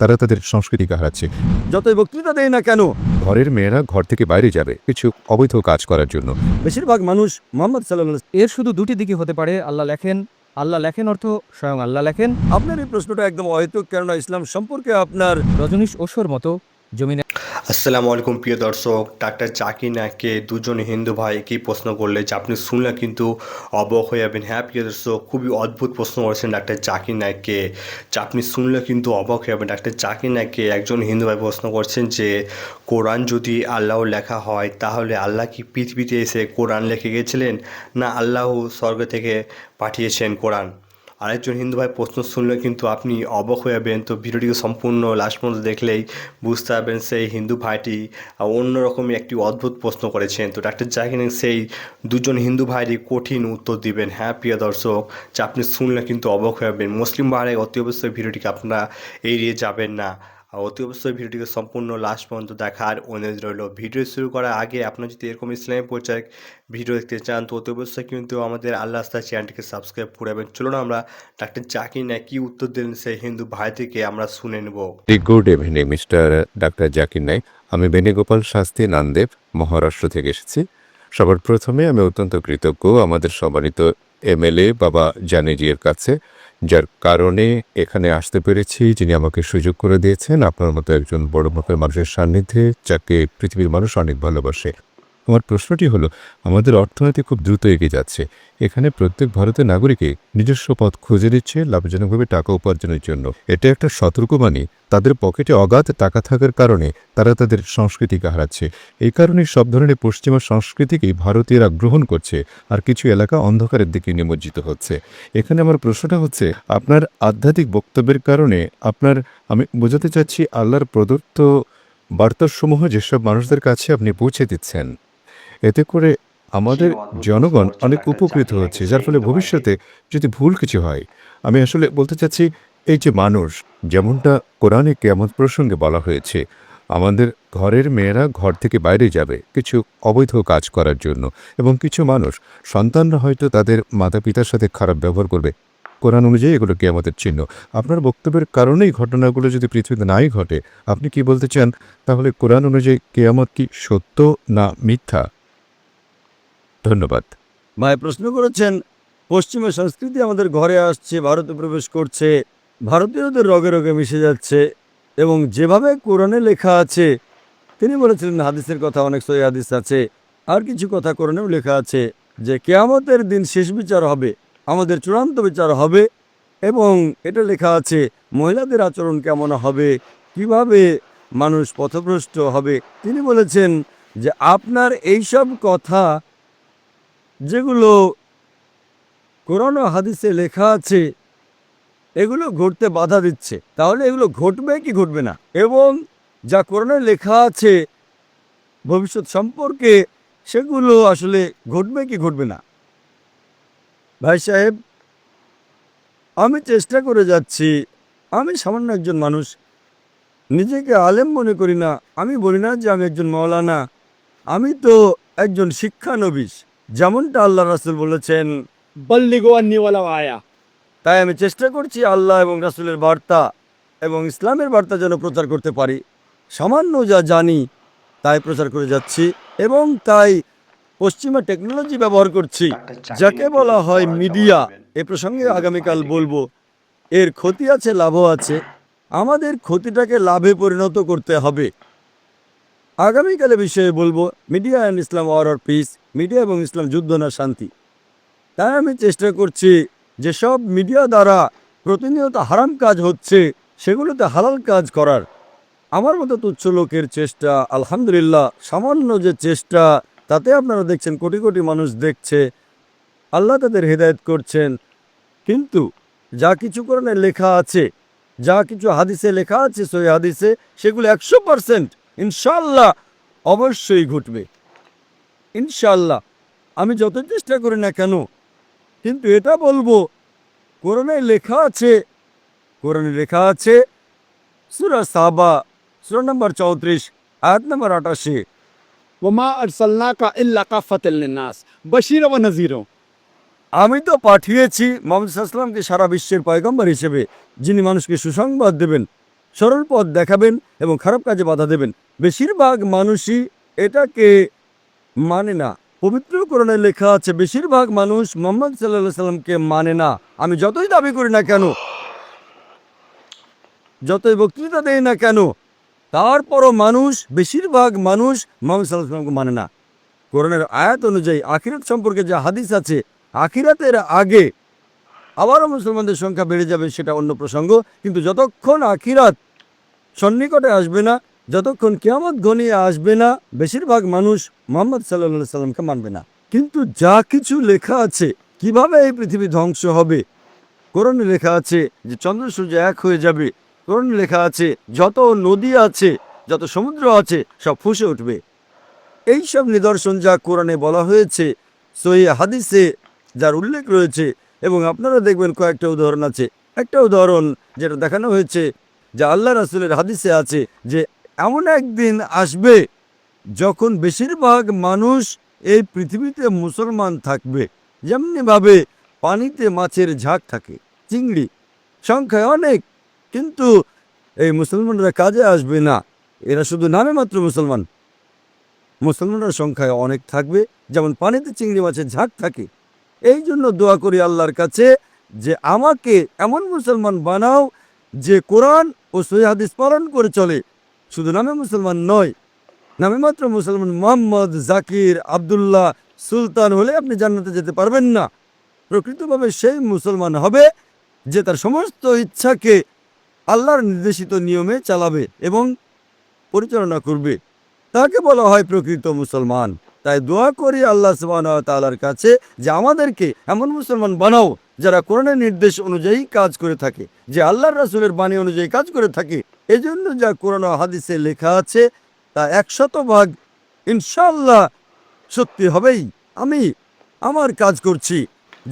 তারা তাদের সংস্কৃতিকে হারাচ্ছে যতই বক্তৃতা দেয় না কেন ঘরের মেয়েরা ঘর থেকে বাইরে যাবে কিছু অবৈধ কাজ করার জন্য। বেশিরভাগ মানুষ মোহাম্মদ সাল্লাহ এর শুধু দুটি দিকে হতে পারে আল্লাহ লেখেন। আল্লাহ লেখেন অর্থ স্বয়ং আল্লাহ লেখেন। আপনার এই প্রশ্নটা একদম অহেতুক কেননা ইসলাম সম্পর্কে আপনার রজনীশ ওসর মতো জমিনে আসসালামু আলাইকুম প্রিয় দর্শক, ডাক্তার জাকির নায়ককে দুজন হিন্দু ভাই কি প্রশ্ন করলে যে আপনি শুনলে কিন্তু অবাক হয়ে যাবেন। হ্যাঁ প্রিয় দর্শক, খুবই অদ্ভুত প্রশ্ন করেছেন ডাক্তার জাকির নায়ককে। যে আপনি শুনলে কিন্তু অবাক হয়ে যাবেন। ডাক্তার জাকির নায়ককে একজন হিন্দু ভাই প্রশ্ন করছেন যে, কোরআন যদি আল্লাহ লেখা হয়, তাহলে আল্লাহ কি পৃথিবীতে এসে কোরআন লিখে গেছিলেন? না আল্লাহ স্বর্গ থেকে পাঠিয়েছেন কোরআন? আরেকজন হিন্দু ভাই প্রশ্ন শুনলে কিন্তু আপনি অবক হয়ে যাবেন। তো ভিডিওটিকে সম্পূর্ণ লাস্ট পর্যন্ত দেখলেই বুঝতে পারবেন সেই হিন্দু ভাইটি অন্যরকমই একটি অদ্ভুত প্রশ্ন করেছেন। তো ডাক্তার জাকির সেই দুজন হিন্দু ভাইরই কঠিন উত্তর দিবেন। হ্যাঁ প্রিয় দর্শক, যা আপনি শুনলে কিন্তু অবক হয়ে যাবেন। মুসলিম ভাইয়ের অতি অবশ্যই ভিডিওটিকে আপনারা এড়িয়ে যাবেন না। আর অতি অবশ্যই ভিডিওটিকে সম্পূর্ণ লাস্ট পর্যন্ত দেখার অনুরোধ রইল। ভিডিও শুরু করার আগে আপনার যদি এরকম ইসলামী পরিচয় ভিডিও দেখতে চান, তো অতি অবশ্যই কিন্তু আমাদের আল্লাহ আস্তা চ্যানেলটিকে সাবস্ক্রাইব করে যাবেন চলুন আমরা ডাক্তার জাকির নায়ক কী উত্তর দিলেন সেই হিন্দু ভাই থেকে আমরা শুনে নেব। Good evening mister doctor Zakir Naik. আমি বেণুগোপাল শাস্তি নান্দেব, মহারাষ্ট্র থেকে এসেছি। সবার প্রথমে আমি অত্যন্ত কৃতজ্ঞ আমাদের সম্মানিত এমএলএ বাবা জানিজির কাছে। যার কারণে এখানে আসতে পেরেছি, যিনি আমাকে সুযোগ করে দিয়েছেন। আপনার মতো একজন বড় মাপের মানুষের সান্নিধ্যে যাকে পৃথিবীর মানুষ অনেক ভালোবাসে। আমার প্রশ্নটি হলো, আমাদের অর্থনীতি খুব দ্রুত এগিয়ে যাচ্ছে। এখানে প্রত্যেক ভারতের নাগরিকই নিজস্ব পথ খুঁজে দিচ্ছে লাভজনকভাবে টাকা উপার্জনের জন্য। এটা একটা সতর্কবাণী। তাদের পকেটে অগাধ টাকা থাকার কারণে তারা তাদের সংস্কৃতিকে হারাচ্ছে। এই কারণে সব ধরনের পশ্চিমা সংস্কৃতিকেই ভারতীয়রা গ্রহণ করছে আর কিছু এলাকা অন্ধকারের দিকে নিমজ্জিত হচ্ছে। এখানে আমার প্রশ্নটা হচ্ছে, আপনার আধ্যাত্মিক বক্তব্যের কারণে আপনার, আমি বোঝাতে চাচ্ছি আল্লাহর প্রদত্ত বার্তাসমূহ যেসব মানুষদের কাছে আপনি পৌঁছে দিচ্ছেন। এতে করে আমাদের জনগণ অনেক উপকৃত হচ্ছে যার ফলে ভবিষ্যতে যদি ভুল কিছু হয় আমি আসলে বলতে চাচ্ছি এই যে মানুষ যেমনটা কোরআনে কেমন প্রসঙ্গে বলা হয়েছে আমাদের ঘরের মেয়েরা ঘর থেকে বাইরে যাবে কিছু অবৈধ কাজ করার জন্য এবং কিছু মানুষ সন্তানরা হয়তো তাদের মাতা পিতার সাথে খারাপ ব্যবহার করবে। কোরআন অনুযায়ী এগুলো কেয়ামতের চিহ্ন। আপনার বক্তব্যের কারণেই ঘটনাগুলো যদি পৃথিবীতে নাই ঘটে আপনি কি বলতে চান? তাহলে কোরআন অনুযায়ী কেয়ামত কি সত্য না মিথ্যা? ধন্যবাদ। ভাই প্রশ্ন করেছেন, পশ্চিমা সংস্কৃতি আমাদের ঘরে আসছে, ভারতে প্রবেশ করছে, ভারতীয়দের রগে রগে মিশে যাচ্ছে এবং যেভাবে কোরআনে লেখা আছে, তিনি বলেছিলেন হাদিসের কথা, অনেক সহি হাদিস আছে, আর কিছু কথা কোরআনেও লেখা আছে যে কেয়ামতের দিন শেষ বিচার হবে, আমাদের চূড়ান্ত বিচার হবে এবং এটা লেখা আছে মহিলাদের আচরণ কেমন হবে, কীভাবে মানুষ পথভ্রষ্ট হবে। তিনি বলেছেন যে আপনার এইসব কথা যেগুলো কোরআন হাদিসে লেখা আছে, এগুলো ঘটতে বাধা দিচ্ছে। তাহলে এগুলো ঘটবে কি ঘটবে না? এবং যা কোরআনে লেখা আছে, ভবিষ্যৎ সম্পর্কে সেগুলো আসলে ঘটবে কি ঘটবে না? ভাই সাহেব, আমি চেষ্টা করে যাচ্ছি। আমি সামান্য একজন মানুষ। নিজেকে আলেম মনে করি না। আমি বলি না যে আমি একজন মৌলানা। আমি তো একজন শিক্ষানবিশ। যেমনটা আল্লাহ রাসুল বলেছেন আয়া। তাই আমি চেষ্টা করছি আল্লাহ এবং রাসুলের বার্তা এবং ইসলামের বার্তা যেন প্রচার করতে পারি। সামান্য যা জানি তাই প্রচার করে যাচ্ছি এবং তাই পশ্চিমা টেকনোলজি ব্যবহার করছি যাকে বলা হয় মিডিয়া এ প্রসঙ্গে আগামীকাল বলব এর ক্ষতি আছে লাভও আছে। আমাদের ক্ষতিটাকে লাভে পরিণত করতে হবে। আগামীকালে বিষয়ে বলব, media and Islam war or peace, media এবং ইসলাম যুদ্ধ না শান্তি। তাই আমি চেষ্টা করছি যেসব মিডিয়া দ্বারা প্রতিনিয়ত হারাম কাজ হচ্ছে, সেগুলোতে হালাল কাজ করার। আমার মতো তুচ্ছ লোকের চেষ্টা, আলহামদুলিল্লাহ, সামান্য যে চেষ্টা, তাতে আপনারা দেখছেন কোটি কোটি মানুষ দেখছে, আল্লাহ তাদের হেদায়েত করছেন। কিন্তু যা কিছু কোরআনে লেখা আছে, যা কিছু হাদিসে লেখা আছে সই হাদিসে, সেগুলো একশো পারসেন্ট ইনশাল্লাহ অবশ্যই ঘটবে। ইনশাল্লাহ। আমি যত চেষ্টা করি না কেন কিন্তু এটা বলব কোরআনে লেখা আছে কোরআনে লেখা আছে সুরা সাবা সুরা নম্বর চৌত্রিশ আয়াত নম্বর আটাশি। ওমা আরসাল্লা কা ইল্লা নাস বশির ও নাজিরও আমি তো পাঠিয়েছি মোহাম্মদ সাল্লামকে সারা বিশ্বের পয়গম্বর হিসেবে যিনি মানুষকে সুসংবাদ দেবেন। সরল পথ দেখাবেন এবং খারাপ কাজে বাধা দেবেন। বেশিরভাগ মানুষই এটাকে মানে না। পবিত্র কোরআনে লেখা আছে, বেশিরভাগ মানুষ মোহাম্মদ সাল্লাহ সাল্লামকে মানে না। আমি যতই দাবি করি না কেন, যতই বক্তৃতা দেই না কেন, তারপরও মানুষ, বেশিরভাগ মানুষ মোহাম্মদ সাল্লাহ সাল্লামকে মানে না। কোরআনের আয়াত অনুযায়ী আখিরাত সম্পর্কে যে হাদিস আছে, আখিরাতের আগে আবারও মুসলমানদের সংখ্যা বেড়ে যাবে সেটা অন্য প্রসঙ্গ, কিন্তু যতক্ষণ আখিরাত সন্নিকটে আসবে না, যতক্ষণ কেয়ামত ঘনিয়ে আসবে না, বেশিরভাগ মানুষ মোহাম্মদ সাল্লা সাল্লামকে মানবে না। কিন্তু যা কিছু লেখা আছে, কীভাবে এই পৃথিবী ধ্বংস হবে? কোরআনে লেখা আছে যে চন্দ্র সূর্য এক হয়ে যাবে। কোরআনে লেখা আছে যত নদী আছে, যত সমুদ্র আছে, সব ফুসে উঠবে। এই সব নিদর্শন যা কোরআনে বলা হয়েছে, সহি হাদিসে যার উল্লেখ রয়েছে এবং আপনারা দেখবেন কয়েকটা উদাহরণ আছে। একটা উদাহরণ যেটা দেখানো হয়েছে, যা আল্লাহ রাসুলের হাদিসে আছে যে, এমন একদিন আসবে যখন বেশিরভাগ মানুষ এই পৃথিবীতে মুসলমান থাকবে। যেমনিভাবে পানিতে মাছের ঝাঁক থাকে, চিংড়ি সংখ্যায় অনেক, কিন্তু এই মুসলমানরা কাজে আসবে না। এরা শুধু নামে মাত্র মুসলমান। মুসলমানরা সংখ্যায় অনেক থাকবে, যেমন পানিতে চিংড়ি মাছের ঝাঁক থাকে। এই জন্য দোয়া করি আল্লাহর কাছে যে আমাকে এমন মুসলমান বানাও যে কোরআন ও সহি হাদিস পালন করে চলে। শুধু নামে মুসলমান নয়, নামে মাত্র মুসলমান মোহাম্মদ, জাকির, আব্দুল্লাহ, সুলতান হলে আপনি জান্নাতে যেতে পারবেন না। প্রকৃতভাবে সেই মুসলমান হবে যে তার সমস্ত ইচ্ছাকে আল্লাহর নির্দেশিত নিয়মে চালাবে এবং পরিচালনা করবে। তাকে বলা হয় প্রকৃত মুসলমান। তাই দোয়া করি আল্লাহ ওয়া কাছে যে আমাদেরকে এমন মুসলমান বানাও যারা কোরআনের নির্দেশ অনুযায়ী কাজ করে থাকে যে আল্লাহর রাসুলের বাণী অনুযায়ী কাজ করে থাকে। এজন্য যা কোরআন হাদিসে লেখা আছে তা একশত ভাগ ইনশাল্লাহ সত্যি হবেই। আমি আমার কাজ করছি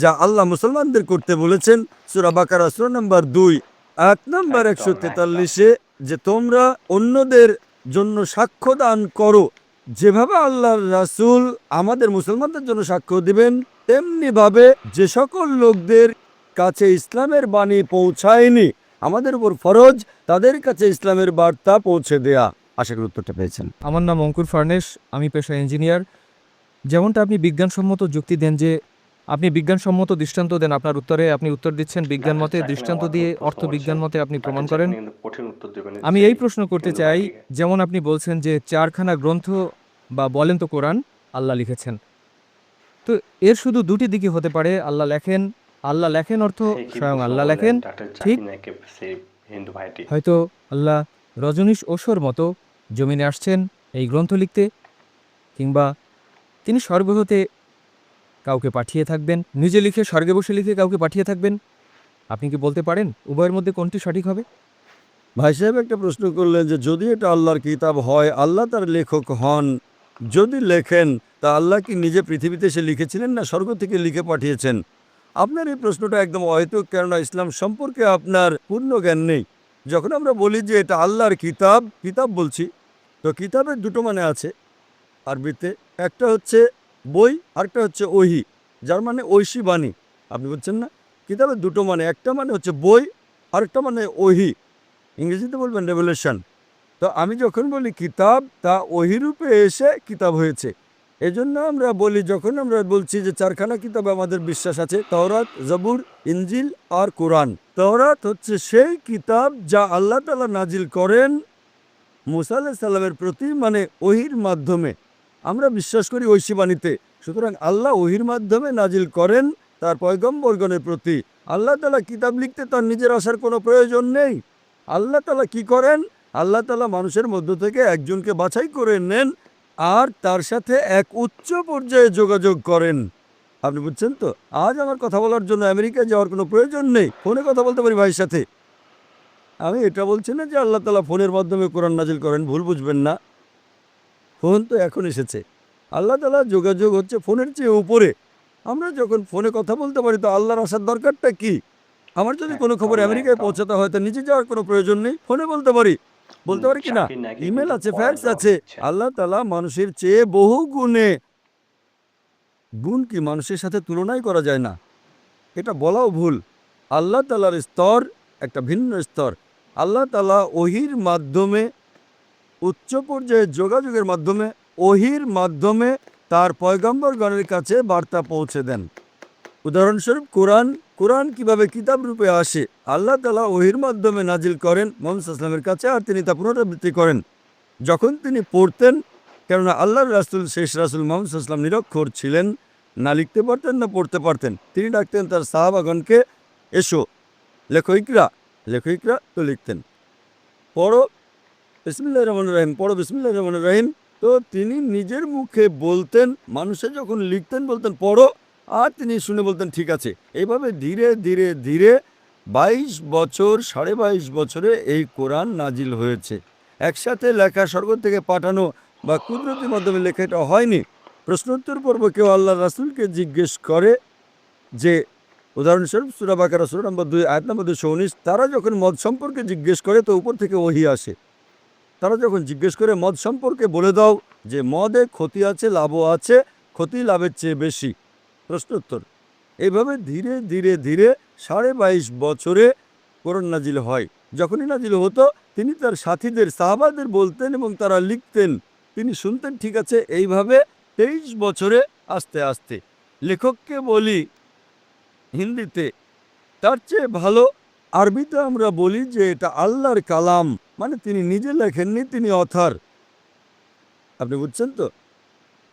যা আল্লাহ মুসলমানদের করতে বলেছেন। সূরা বাকারা সূরা নাম্বার দুই এক নম্বর একশো তেতাল্লিশে যে তোমরা অন্যদের জন্য সাক্ষ্য দান করো। যেভাবে আল্লাহর রাসুল আমাদের মুসলমানদের জন্য সাক্ষ্য দিবেন, তেমনিভাবে যে সকল লোকদের কাছে ইসলামের বাণী পৌঁছায়নি, আমাদের উপর ফরজ, তাদের কাছে ইসলামের বার্তা পৌঁছে দেয়া। আশা করি উত্তরটা পেয়েছেন। আমার নাম অঙ্কুর ফার্নেস আমি পেশা ইঞ্জিনিয়ার। যেমনটা আপনি বিজ্ঞানসম্মত যুক্তি দেন যে আপনি বিজ্ঞানসম্মত দৃষ্টান্ত দেন আপনার উত্তরে আপনি উত্তর দিচ্ছেন বিজ্ঞান মতে দৃষ্টান্ত দিয়ে অর্থ বিজ্ঞান মতে আপনি প্রমাণ করেন। আমি এই প্রশ্ন করতে চাই যেমন আপনি বলছেন যে চারখানা গ্রন্থ বা বলেন তো কোরআন আল্লাহ লিখেছেন। তো এর শুধু দুটি দিকে হতে পারে আল্লাহ লেখেন আল্লাহ লেখেন অর্থ স্বয়ং আল্লাহ লেখেন ঠিক হয়তো আল্লাহ রজনীশ ওসর মতো জমিনে আসছেন এই গ্রন্থ লিখতে কিংবা তিনি স্বর্গ হতে কাউকে পাঠিয়ে থাকবেন। নিজে লিখে স্বর্গে বসে লিখে কাউকে পাঠিয়ে থাকবেন। আপনি কি বলতে পারেন উভয়ের মধ্যে কোনটি সঠিক হবে? ভাই সাহেব, একটা প্রশ্ন করলেন যে, যদি এটা আল্লাহর কিতাব হয়, আল্লাহ তার লেখক হন। যদি লেখেন, তা আল্লাহ কি নিজে পৃথিবীতে এসে লিখেছিলেন না স্বর্গ থেকে লিখে পাঠিয়েছেন? আপনার এই প্রশ্নটা একদম অহেতুক, কেননা ইসলাম সম্পর্কে আপনার পূর্ণ জ্ঞান নেই। যখন আমরা বলি যে, এটা আল্লাহর কিতাব কিতাব বলছি, তো কিতাবের দুটো মানে আছে। আরবিতে একটা হচ্ছে বই, আরেকটা হচ্ছে ওহি, যার মানে ঐশী বাণী। আপনি বলছেন না? কিতাবের দুটো মানে একটা মানে হচ্ছে বই, আরেকটা মানে ওহি। ইংরেজিতে বলবেন রেভলিউশন তো আমি যখন বলি কিতাব, তা ওহিরূপে এসে কিতাব হয়েছে। এজন্য আমরা বলি, যখন আমরা বলছি যে চারখানা কিতাবে আমাদের বিশ্বাস আছে, তওরাত, জবুর ইঞ্জিল আর কোরআন। তওরাত হচ্ছে সেই কিতাব যা আল্লাহ তালা নাজিল করেন মুসা আল্লাহ সাল্লামের প্রতি মানে ওহির মাধ্যমে। আমরা বিশ্বাস করি ঐশী বাণীতে সুতরাং আল্লাহ ওহির মাধ্যমে নাজিল করেন তার পয়গম্বরগণের প্রতি। আল্লাহ তালা কিতাব লিখতে তার নিজের আসার কোনো প্রয়োজন নেই। আল্লাহ তালা কি করেন? আল্লাহ তালা মানুষের মধ্য থেকে একজনকে বাছাই করে নেন আর তার সাথে এক উচ্চ পর্যায়ে যোগাযোগ করেন। আপনি বুঝছেন তো? আজ আমার কথা বলার জন্য আমেরিকায় যাওয়ার কোনো প্রয়োজন নেই। ফোনে কথা বলতে পারি ভাইয়ের সাথে? আমি এটা বলছি না যে আল্লাহ তালা ফোনের মাধ্যমে কোরআন নাজিল করেন, ভুল বুঝবেন না। ফোন তো এখন এসেছে। আল্লাহ তালা যোগাযোগ হচ্ছে ফোনের চেয়ে উপরে। আমরা যখন ফোনে কথা বলতে পারি তো আল্লাহর আসার দরকারটা কি? আমার যদি কোনো খবর আমেরিকায় পৌঁছাতে হয় তো নিজে যাওয়ার কোনো প্রয়োজন নেই। ফোনে বলতে পারি। বলতে পারি কি না? ইমেল আছে ফ্যাক্স আছে। আল্লাহ তালা মানুষের চেয়ে বহু গুণে। গুণ কি মানুষের সাথে তুলনাই করা যায় না? এটা বলাও ভুল। আল্লাহ তালার স্তর একটা ভিন্ন স্তর। আল্লাহ তালা ওহির মাধ্যমে উচ্চ পর্যায়ে যোগাযোগের মাধ্যমে, ওহির মাধ্যমে তার পয়গম্বরগণের কাছে বার্তা পৌঁছে দেন। উদাহরণস্বরূপ, কোরআন কোরআন কীভাবে কিতাব রূপে আসে, আল্লাহ তালা ওহির মাধ্যমে নাজিল করেন, মোহাম্মদ আসলামের কাছে, আর তিনি তা পুনরাবৃত্তি করেন। যখন তিনি পড়তেন, কেননা আল্লাহর রাসুল, শেষ রাসুল মোহাম্মদ আসলাম নিরক্ষর ছিলেন, না লিখতে পারতেন, না পড়তে পারতেন। তিনি ডাকতেন তার সাহাবাগণকে, এসো, লেখো ইকরা লেখো ইকরা তো লিখতেন। পড়ো বিসমিল্লাহ রহমান রাহিম, পড়ো বিসমিল্লাহ রহমান রাহিম। তো তিনি নিজের মুখে বলতেন, মানুষে যখন লিখতেন বলতেন, পড়ো। আর তিনি শুনে বলতেন, ঠিক আছে। এইভাবে ধীরে ধীরে ধীরে বাইশ বছর, সাড়ে বাইশ বছরে এই কোরআন নাজিল হয়েছে। একসাথে লেখা স্বর্গ থেকে পাঠানো বা কুদরতির মাধ্যমে লেখা এটা হয়নি। প্রশ্নোত্তর পর্ব কেউ আল্লাহ রাসুলকে জিজ্ঞেস করে যে, উদাহরণস্বরূপ সুরা বাকারা, সুরা নম্বর দুই, আয়াত নম্বর দুশো উনিশ, তারা যখন মদ সম্পর্কে জিজ্ঞেস করে, তো উপর থেকে ওহি আসে। তারা যখন জিজ্ঞেস করে, মদ সম্পর্কে বলে দাও যে, মদে ক্ষতি আছে, লাভও আছে, ক্ষতি লাভের চেয়ে বেশি। প্রশ্নোত্তর এইভাবে ধীরে ধীরে ধীরে সাড়ে বাইশ বছরে কোরআন নাজিল হয়। যখনই নাজিল হতো, তিনি তার সাথীদের, সাহাবাদের বলতেন এবং তারা লিখতেন, তিনি শুনতেন, ঠিক আছে, এইভাবে তেইশ বছরে আস্তে আস্তে। লেখককে বলি হিন্দিতে, তার চেয়ে ভালো আরবিতে আমরা বলি যে এটা আল্লাহর কালাম মানে তিনি নিজে লেখেননি, তিনি অথার। আপনি বুঝছেন তো?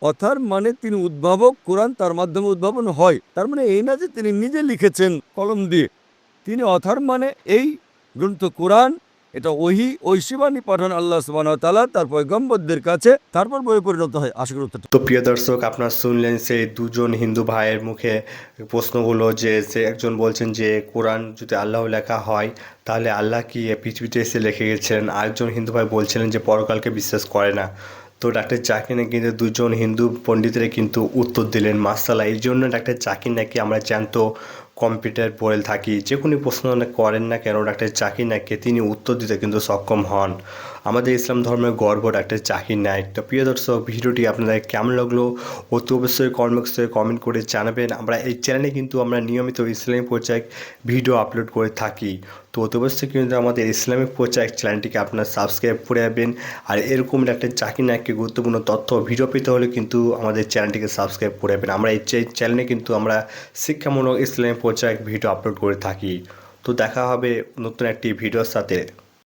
অথার মানে তিনি উদ্ভাবক, কোরআন তার মাধ্যমে উদ্ভাবন হয়। তার মানে এই না যে তিনি নিজে লিখেছেন কলম দিয়ে। তিনি অথার মানে এই গ্রন্থ কোরআন এটা ওহি ঐশিবাণী পাঠান আল্লাহ সুবাহ তালা তার পয়গম্বরদের কাছে, তারপর বই পরিণত হয়। আশা করি তো প্রিয় দর্শক, আপনারা শুনলেন সেই দুজন হিন্দু ভাইয়ের মুখে প্রশ্নগুলো যে সে একজন বলছেন যে, কোরআন যদি আল্লাহ লেখা হয়, তাহলে আল্লাহ কি পৃথিবীতে এসে লিখে গেছিলেন আরেকজন হিন্দু ভাই বলছিলেন যে, পরকালকে বিশ্বাস করে না। তো ডাক্তার জাকির নাকি কিন্তু দুজন হিন্দু পণ্ডিতরা কিন্তু উত্তর দিলেন মাসালা এই জন্য ডাক্তার জাকির নাকি আমরা জ্যান্ত কম্পিউটার পড়ে থাকি, যে কোনো প্রশ্ন করেন না কেন ডাক্তার না, কে তিনি উত্তর দিতে কিন্তু সক্ষম হন। আমাদের ইসলাম ধর্মের গর্ব, ডাক্তার জাকির নাইক তো প্রিয় দর্শক, ভিডিওটি আপনাদের কেমন লাগল? অতি অবশ্যই কমেন্টসে কমেন্ট করে জানাবেন। আমরা এই চ্যানেলে কিন্তু আমরা নিয়মিত ইসলামিক পর্যায়ে ভিডিও আপলোড করে থাকি। তো অতি অবশ্যই কিন্তু আমাদের ইসলামিক পর্যায়ে চ্যানেলটিকে আপনারা সাবস্ক্রাইব করে যাবেন আর এরকম একটা জাকির নায়ককে গুরুত্বপূর্ণ তথ্য ভিডিও পেতে হলে কিন্তু আমাদের চ্যানেলটিকে সাবস্ক্রাইব করে যাবেন আমরা এই চ্যানেলে কিন্তু আমরা শিক্ষামূলক ইসলামিক পর্যায়ে ভিডিও আপলোড করে থাকি। তো দেখা হবে নতুন একটি ভিডিওর সাথে।